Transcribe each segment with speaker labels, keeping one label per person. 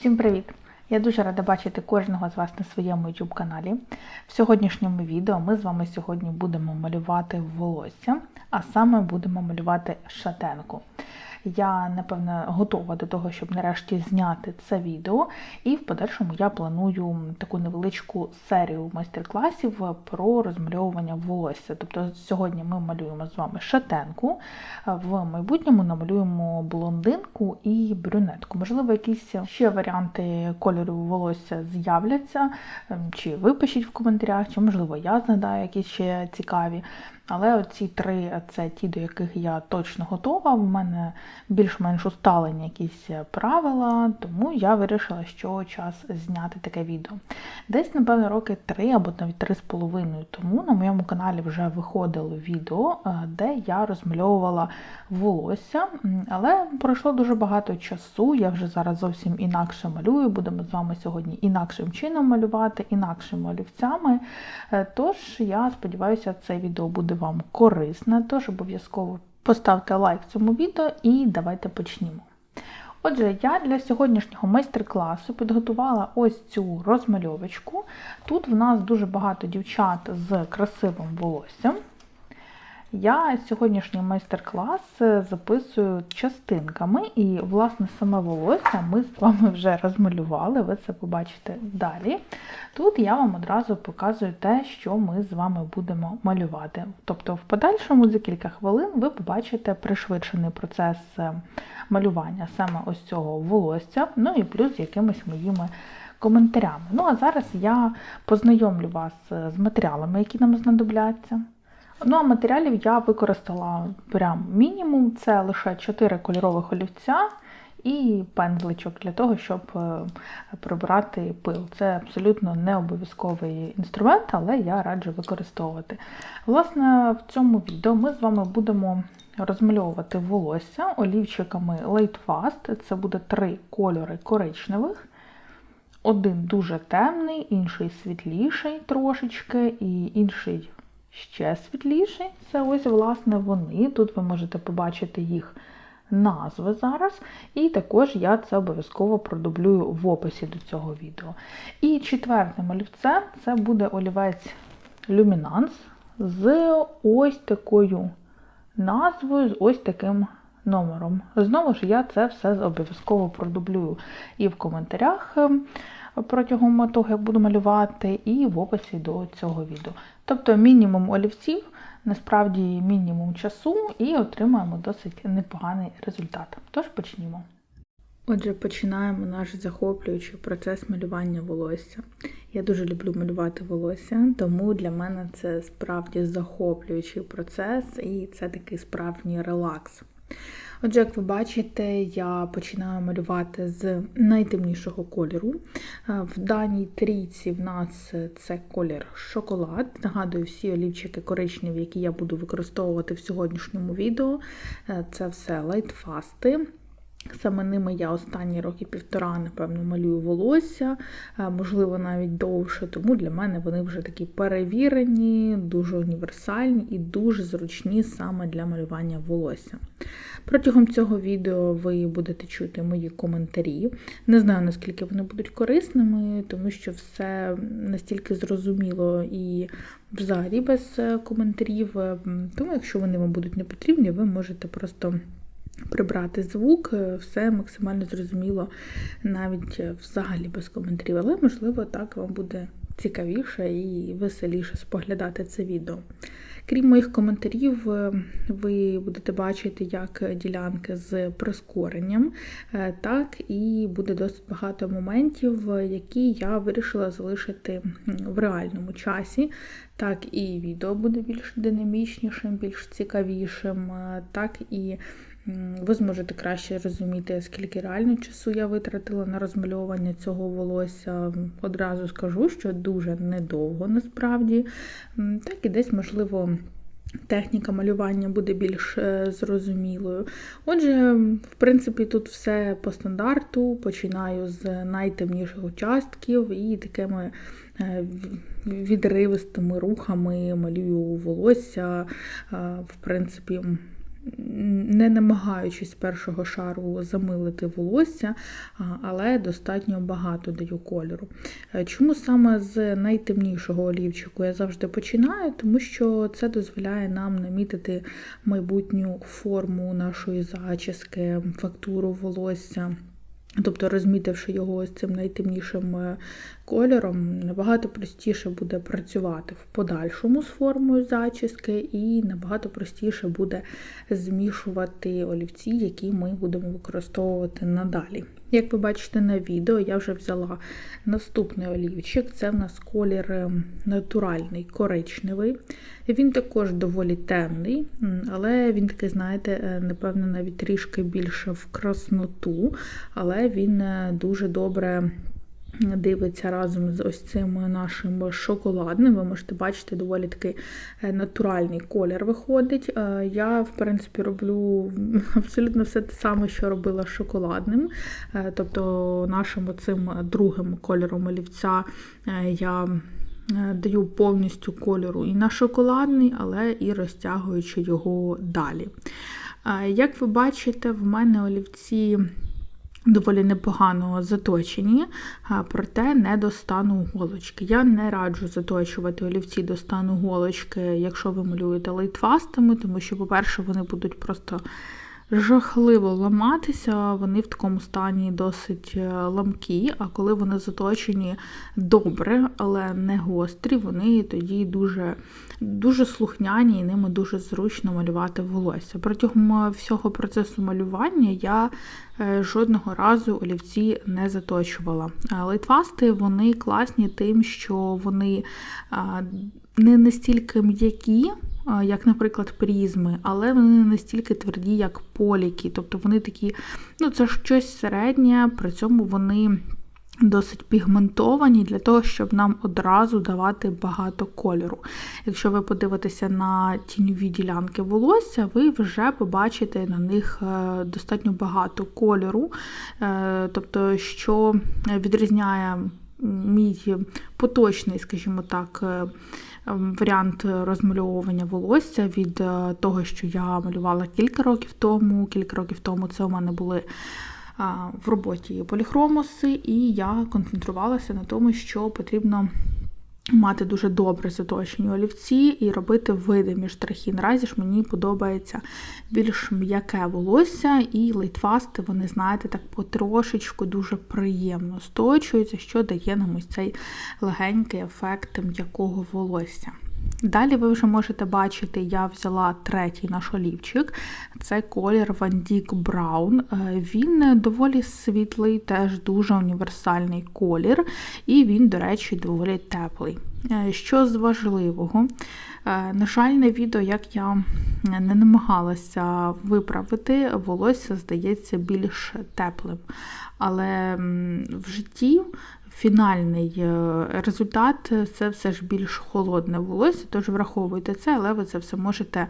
Speaker 1: Всім привіт! Я дуже рада бачити кожного з вас на своєму YouTube каналі. В сьогоднішньому відео ми з вами сьогодні будемо малювати волосся, а саме будемо малювати шатенку. Я, напевно, готова до того, щоб нарешті зняти це відео, і в подальшому я планую таку невеличку серію майстер-класів про розмальовування волосся. Тобто сьогодні ми малюємо з вами шатенку, в майбутньому намалюємо блондинку і брюнетку. Можливо, якісь ще варіанти кольору волосся з'являться, ем, чи ви пишіть в коментарях, чи, можливо, я згадаю якісь ще цікаві. Але оці три це ті, до яких я точно готова. У мене більш-менш усталені якісь правила, тому я вирішила, що час зняти таке відео. Десь, напевно, роки три або навіть три з половиною тому на моєму каналі вже виходило відео, е, де я розмальовувала волосся, але пройшло дуже багато часу. Я вже зараз зовсім інакше малюю. Будемо з вами сьогодні інакшим чином малювати, інакшими олівцями. Е, тож я сподіваюся, це відео буде вам корисне, тож обов'язково поставте лайк цьому відео і давайте почнімо. Отже, я для сьогоднішнього майстер-класу підготувала ось цю розмальовочку. Тут в нас дуже багато дівчат з красивим волоссям. Я сьогоднішній майстер-клас записую частинками, і, власне, саме волосся ми з вами вже розмалювали, ви це побачите далі. Тут я вам одразу показую те, що ми з вами будемо малювати. Тобто, в подальшому за кілька хвилин ви побачите пришвидшений процес малювання саме ось цього волосся, ну і плюс якимись моїми коментарями. Ну, а зараз я познайомлю вас з матеріалами, які нам знадобляться. Ну, а матеріалів я використала прям мінімум. Це лише 4 кольорових олівця і пензличок для того, щоб е, прибрати пил. Це абсолютно не обов'язковий інструмент, але я раджу використовувати. Власне, в цьому відео ми з вами будемо розмальовувати волосся олівчиками Late Fast. Це буде три кольори коричневих. Один дуже темний, інший світліший трошечки, і інший ще світліший. Це ось, власне, вони. Тут ви можете побачити їх назви зараз. І також я це обов'язково продублюю в описі до цього відео. І четвертим олівцем це буде олівець Luminance з ось такою назвою, з ось таким номером. Знову ж, я це все обов'язково продублюю і в коментарях. Ем, протягом того, як буду малювати, і в описі до цього відео. Тобто мінімум олівців, насправді мінімум часу, і отримаємо досить непоганий результат. Тож почнімо. Отже, починаємо наш захоплюючий процес малювання волосся. Я дуже люблю малювати волосся, тому для мене це справді захоплюючий процес, і це такий справжній релакс. Отже, як ви бачите, я починаю малювати з найтемнішого кольору. Е, в даній трійці в нас це колір шоколад. Нагадую, всі олівчики коричневі, які я буду використовувати в сьогоднішньому відео. Е, це все лайтфасти. Саме ними я останні роки півтора, напевно, малюю волосся, е, можливо, навіть довше, тому для мене вони вже такі перевірені, дуже універсальні і дуже зручні саме для малювання волосся. Протягом цього відео ви будете чути мої коментарі. Не знаю, наскільки вони будуть корисними, тому що все настільки зрозуміло і взагалі без коментарів. Тому, якщо вони вам будуть не потрібні, ви можете просто прибрати звук, е, все максимально зрозуміло, навіть е, взагалі без коментарів. Але, можливо, так вам буде цікавіше і веселіше споглядати це відео. Крім моїх коментарів, е, ви будете бачити як ділянки з прискоренням, так і буде досить багато моментів, які я вирішила залишити в реальному часі. Так і відео буде більш динамічнішим, більш цікавішим, так і ви зможете краще розуміти, скільки реально часу я витратила на розмальовування цього волосся. Одразу скажу, що дуже недовго насправді. Так і десь, можливо, техніка малювання буде більш е, зрозумілою. Отже, в принципі, тут все по стандарту. Починаю з найтемніших участків і такими е, відривистими рухами малюю волосся. Е, в принципі, не намагаючись першого шару замилити волосся, але достатньо багато даю кольору. Е, Чому саме з найтемнішого олівчику я завжди починаю? Тому що це дозволяє нам намітити майбутню форму нашої зачіски, фактуру волосся. Тобто, розмітивши його ось цим найтемнішим е, кольором, набагато простіше буде працювати в подальшому з формою зачіски, і набагато простіше буде змішувати олівці, які ми будемо використовувати надалі. Як ви бачите на відео, я вже взяла наступний олівчик. Це в нас колір е, натуральний, коричневий. Він також доволі темний, але він такий, знаєте, е, напевно, навіть трішки більше в красноту, але він е, дуже добре. Дивиться разом з ось цим нашим шоколадним. Ви можете бачити, доволі такий натуральний колір виходить. Я, в принципі, роблю абсолютно все те саме, що робила з шоколадним. Тобто нашим цим другим кольором олівця я даю повністю кольору і на шоколадний, але і розтягуючи його далі. Як ви бачите, в мене олівці. Доволі непогано заточені, проте не до стану голочки. Я не раджу заточувати олівці до стану голочки, якщо ви малюєте лейтфастами, тому що, по-перше, вони будуть просто жахливо ламатися, вони в такому стані досить е, ламкі, а коли вони заточені добре, але не гострі, вони тоді дуже дуже слухняні і ними дуже зручно малювати волосся. Протягом всього процесу малювання я е, жодного разу олівці не заточувала. Лейтфасти вони класні тим, що вони не настільки м'які як, наприклад, призми, але вони не настільки тверді, як поліки. Тобто вони такі, ну, це щось середнє, при цьому вони. Досить пігментовані для того, щоб нам одразу давати багато кольору. Якщо ви подивитеся на тіньові ділянки волосся, ви вже побачите на них е, достатньо багато кольору, е, тобто, що відрізняє мій поточний, скажімо так, е, варіант розмальовування волосся від е, того, що я малювала кілька років тому. Кілька років тому це у мене були в роботі поліхромоси, і я концентрувалася на тому, що потрібно мати дуже добре заточені олівці і робити видимі штрихи. Наразі ж мені подобається більш м'яке волосся, і лейтфасти, вони, знаєте, так потрошечку дуже приємно сточуються, що дає нам ось цей легенький ефект м'якого волосся. Далі ви вже можете бачити, я взяла третій наш олівчик, це колір Van Dyck Brown. Е, він доволі світлий, теж дуже універсальний колір, і він, до речі, доволі теплий. Е, що з важливого? Е, на жаль, на відео, як я не намагалася виправити, волосся здається більш теплим. Але в житті фінальний е, результат це все ж більш холодне волосся, тож враховуйте це, але ви це все можете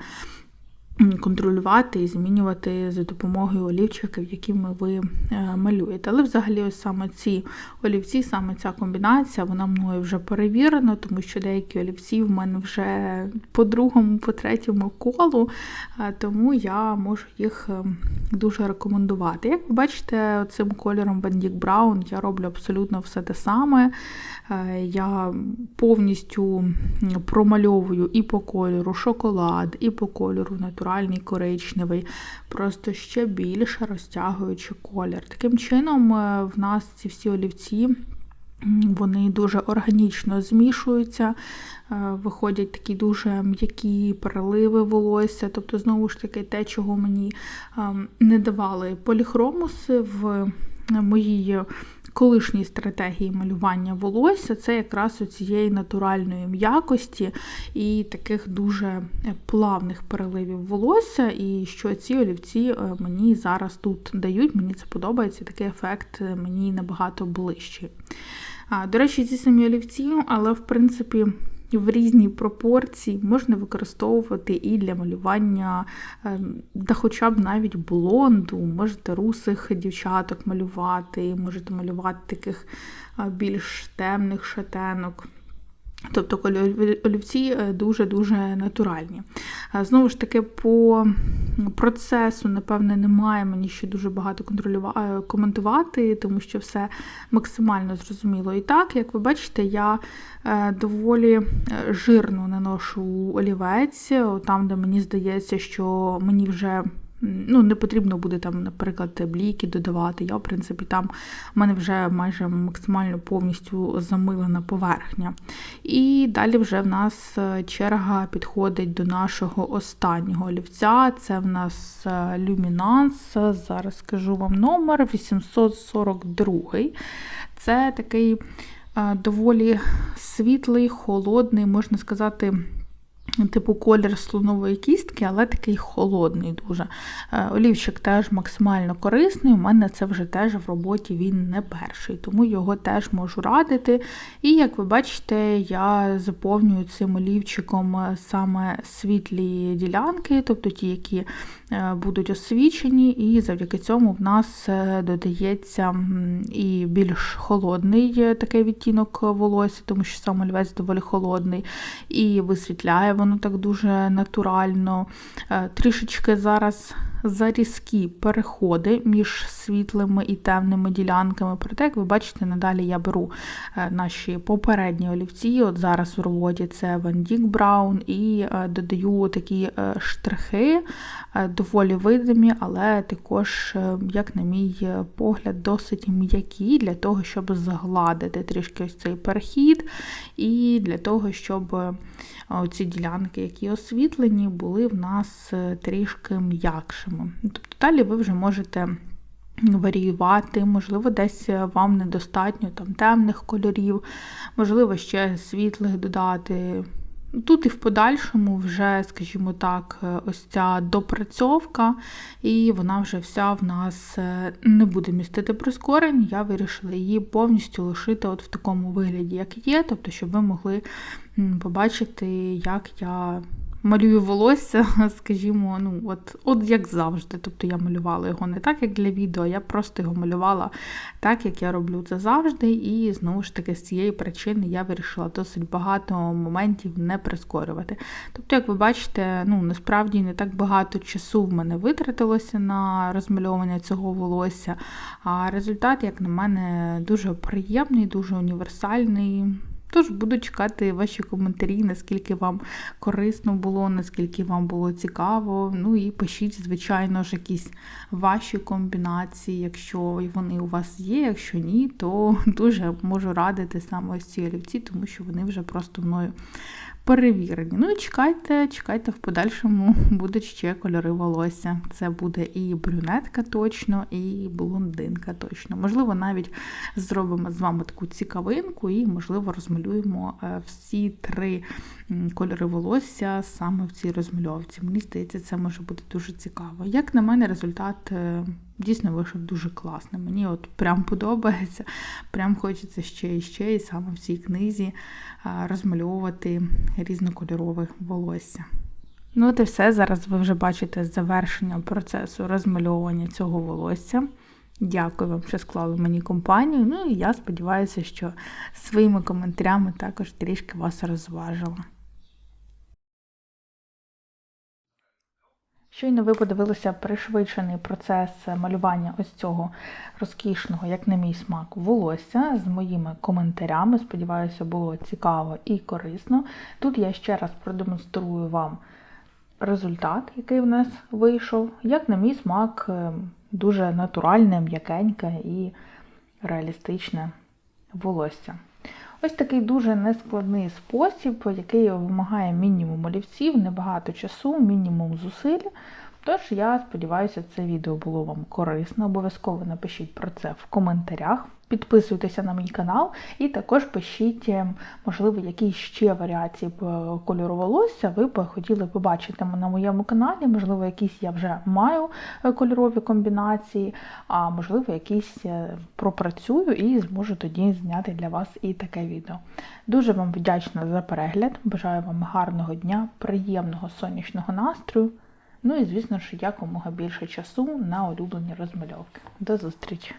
Speaker 1: контролювати і змінювати за допомогою олівчиків, якими ви е, малюєте. Але взагалі, ось саме ці олівці, саме ця комбінація, вона мною вже перевірена, тому що деякі олівці в мене вже по другому, по третьому колу, е, тому я можу їх е, дуже рекомендувати. Як ви бачите, цим кольором Bandік Brown я роблю абсолютно все те саме. Я повністю промальовую і по кольору шоколад, і по кольору натуральний натуральний коричневий, просто ще більше розтягуючи колір. Таким чином, е, в нас ці всі олівці. Вони дуже органічно змішуються, е, виходять такі дуже м'які переливи волосся. Тобто, знову ж таки, те, чого мені ем, не давали поліхромуси в моїй колишній стратегії малювання волосся це якраз у цієї натуральної м'якості і таких дуже плавних переливів волосся, і що ці олівці е, мені зараз тут дають. Мені це подобається, такий ефект мені набагато ближчий. До речі, ці самі олівці, але в принципі в різній пропорції можна використовувати і для малювання, да ем, хоча б навіть блонду, можете русих дівчаток малювати, можете малювати таких більш темних шатенок. Тобто олівці дуже-дуже натуральні. Е, Знову ж таки, по процесу, напевне, немає мені ще дуже багато е, коментувати, тому що все максимально зрозуміло. І так, як ви бачите, я е, доволі жирно наношу олівець, там, де мені здається, що мені вже. Ну, не потрібно буде там, наприклад, бліки додавати. Я, в принципі, там в мене вже майже максимально повністю замилена поверхня. І далі вже в нас е, черга підходить до нашого останнього олівця. Це в нас е, Luminance. Зараз скажу вам номер 842. Це такий е, доволі світлий, холодний, можна сказати. Типу колір слонової кістки, але такий холодний дуже. Е, Олівчик теж максимально корисний. У мене це вже теж в роботі він не перший, тому його теж можу радити. І як ви бачите, я заповнюю цим олівчиком е, саме світлі ділянки, тобто ті, які е, будуть освічені, і завдяки цьому в нас додається і більш холодний такий відтінок волосся, тому що сам олівець доволі холодний, і висвітляє воно так дуже натурально. Е, Трішечки зараз зарізкі переходи між світлими і темними ділянками. Проте, як ви бачите, надалі я беру е, наші попередні олівці. От зараз в роботі це Van Dyck Brown, і е, додаю такі е, штрихи, доволі видимі, але також, як на мій погляд, досить м'які для того, щоб загладити трішки ось цей перехід, і для того, щоб ці ділянки, які освітлені, були в нас трішки м'якшими. Тобто далі ви вже можете варіювати, можливо, десь вам недостатньо там темних кольорів, можливо, ще світлих додати. Тут і в подальшому вже, скажімо так, е, ось ця допрацьовка, і вона вже вся в нас е, не буде містити прискорень. Я вирішила її повністю лишити от в такому вигляді, як є, тобто, щоб ви могли побачити, як я малюю волосся, скажімо, ну, от, от як завжди. Тобто я малювала його не так, як для відео, я просто його малювала так, як я роблю це завжди. І знову ж таки, з цієї причини я вирішила досить багато моментів не прискорювати. Тобто, як ви бачите, ну насправді не так багато часу в мене витратилося на розмальовування цього волосся. А результат, як на мене, дуже приємний, дуже універсальний. Тож буду чекати ваші коментарі, наскільки вам корисно було, наскільки вам було цікаво. Ну і пишіть, звичайно ж, якісь ваші комбінації, якщо вони у вас є. Якщо ні, то дуже можу радити саме ось ці олівці, тому що вони вже просто мною перевірені. Ну і чекайте, чекайте, в подальшому будуть ще кольори волосся. Це буде і брюнетка точно, і блондинка точно. Можливо, навіть зробимо з вами таку цікавинку і, можливо, розмалюємо е, всі три кольори волосся саме в цій розмальовці. Мені здається, це може бути дуже цікаво. Як на мене, результат е, дійсно вийшов дуже класним. Мені от прям подобається, прям хочеться ще і ще, і саме в цій книзі розмальовувати різнокольорове волосся. Ну, от і все. Зараз ви вже бачите завершення процесу розмальовування цього волосся. Дякую вам, що склали мені компанію. Ну і я сподіваюся, що своїми коментарями також трішки вас розважила. Щойно ви подивилися пришвидшений процес малювання ось цього розкішного, як на мій смак, волосся з моїми коментарями. Сподіваюся, було цікаво і корисно. Тут я ще раз продемонструю вам результат, який в нас вийшов. Як на мій смак, е, дуже натуральне, м'якеньке і реалістичне волосся. Ось такий дуже нескладний спосіб, який вимагає мінімум олівців, небагато часу, мінімум зусиль. Тож, я сподіваюся, це відео було вам корисно. Обов'язково напишіть про це в коментарях. Підписуйтеся на мій канал і також пишіть, е, можливо, які ще варіації кольору волосся ви б хотіли побачити на моєму каналі. Можливо, якісь я вже маю е, кольорові комбінації, а можливо, якісь е, пропрацюю і зможу тоді зняти для вас і таке відео. Дуже вам вдячна за перегляд. Бажаю вам гарного дня, приємного сонячного настрою. Ну і, звісно ж, якомога більше часу на улюблені розмальовки. До зустрічі!